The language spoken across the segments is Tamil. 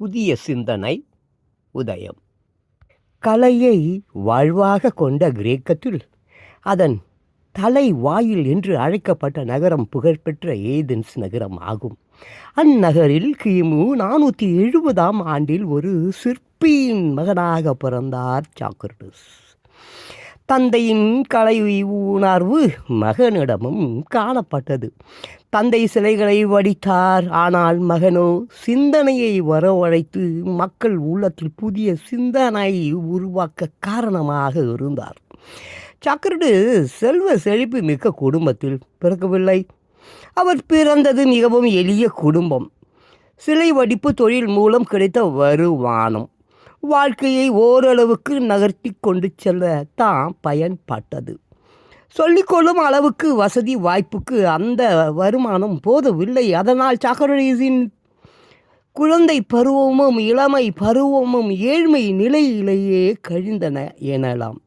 புதிய சிந்தனை உதயம். கலையை வாழ்வாக கொண்ட கிரேக்கத்தில் அதன் தலை வாயில் என்று அழைக்கப்பட்ட நகரம் புகழ்பெற்ற ஏதென்ஸ் நகரம் ஆகும். அந்நகரில் கிமு நானூற்றி எழுபதாம் ஆண்டில் ஒரு சிற்பியின் மகனாக பிறந்தார் சாக்ரடஸ். தந்தையின் கலை உணர்வு மகனிடமும் காணப்பட்டது. தந்தை சிலைகளை வடித்தார். ஆனால் மகனோ சிந்தனையை வரவழைத்து மக்கள் உள்ளத்தில் புதிய சிந்தனை உருவாக்க காரணமாக இருந்தார். சக்கரடு செல்வ செழிப்பு மிக்க குடும்பத்தில் பிறக்கவில்லை. அவர் பிறந்தது மிகவும் எளிய குடும்பம். சிலை வடிப்பு தொழில் மூலம் கிடைத்த வருமானம். வாழ்க்கையை ஓரளவுக்கு நகர்த்தி கொண்டு செல்ல தான் பயன்பட்டது. சொல்லிக்கொள்ளும் அளவுக்கு வசதி வாய்ப்புக்கு அந்த வருமானம் போதவில்லை. அதனால் சாக்ரடீஸின் குழந்தை பருவமும் இளமை பருவமும் ஏழ்மை நிலையிலேயே கழிந்தன எனலாம்.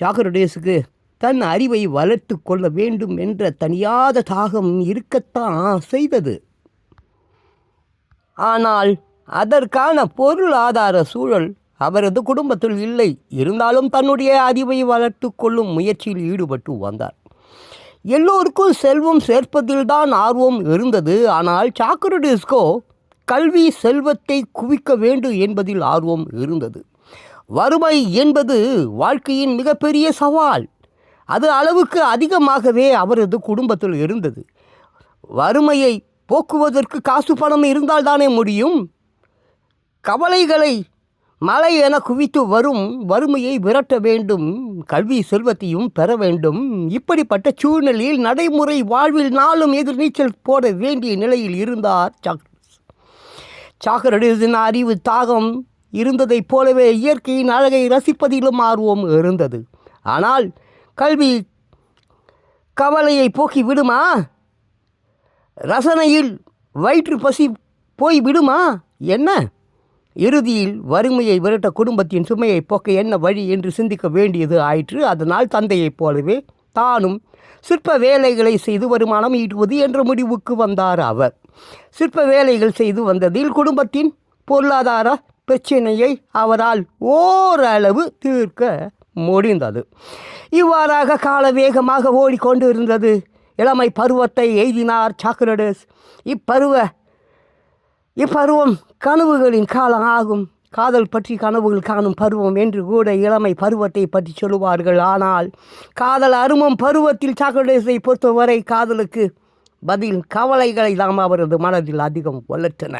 சாக்ரடேஸுக்கு தன் அறிவை வளர்த்து கொள்ள வேண்டும் என்ற தனியாத தாகம் இருக்கத்தான் செய்தது. ஆனால் அதற்கான பொருளாதார சூழல் அவரது குடும்பத்தில் இல்லை. இருந்தாலும் தன்னுடைய அறிவை வளர்த்து கொள்ளும் முயற்சியில் ஈடுபட்டு வந்தார். எல்லோருக்கும் செல்வம் சேர்ப்பதில்தான் ஆர்வம் இருந்தது. ஆனால் சாக்ரடிஸ்கோ கல்வி செல்வத்தை குவிக்க வேண்டும் என்பதில் ஆர்வம் இருந்தது. வறுமை என்பது வாழ்க்கையின் மிகப்பெரிய சவால். அது அளவுக்கு அதிகமாகவே அவரது குடும்பத்தில் இருந்தது. வறுமையை போக்குவதற்கு காசு பணம் இருந்தால்தானே முடியும்? கவலைகளை மலை என குவித்து வரும் வறுமையை விரட்ட வேண்டும். கல்வி செல்வத்தையும் பெற வேண்டும். இப்படிப்பட்ட சூழ்நிலையில் நடைமுறை வாழ்வில் நாளும் எதிர்நீச்சல் போட வேண்டிய நிலையில் இருந்தார் சாக்ரட்டிஸ் சாக்ரட்டிஸின் அறிவு தாகம் இருந்ததைப் போலவே இயற்கையின் அழகை ரசிப்பதிலும் ஆர்வம் இருந்தது. ஆனால் கல்வி கவலையை போக்கி விடுமா? ரசனையில் வயிற்று பசி போய் விடுமா? என்ன? இறுதியில் வறுமையை விரட்ட குடும்பத்தின் சுமையை போக்க என்ன வழி என்று சிந்திக்க வேண்டியது ஆயிற்று. அதனால் தந்தையைப் போலவே தானும் சிற்ப வேலைகளை செய்து வருமானம் ஈட்டுவது என்ற முடிவுக்கு வந்தார் அவர். சிற்ப வேலைகள் செய்து வந்ததில் குடும்பத்தின் பொருளாதார பிரச்சனையை அவரால் ஓரளவு தீர்க்க முடிந்தது. இவ்வாறாக கால வேகமாக ஓடிக்கொண்டு இருந்தது இளமை பருவத்தை எய்தினார் சாக்ரடஸ். இப்பருவ இப்பருவம் கனவுகளின் காலம் ஆகும். காதல் பற்றி கனவுகள் காணும் பருவம் என்று கூட இளமை பருவத்தை பற்றி சொல்லுவார்கள். ஆனால் காதல் அருமம் பருவத்தில் சாக்ரடேஸை பொறுத்தவரை காதலுக்கு பதில் கவலைகளை தாம் அவரது மனதில் அதிகம் வளர்த்தன.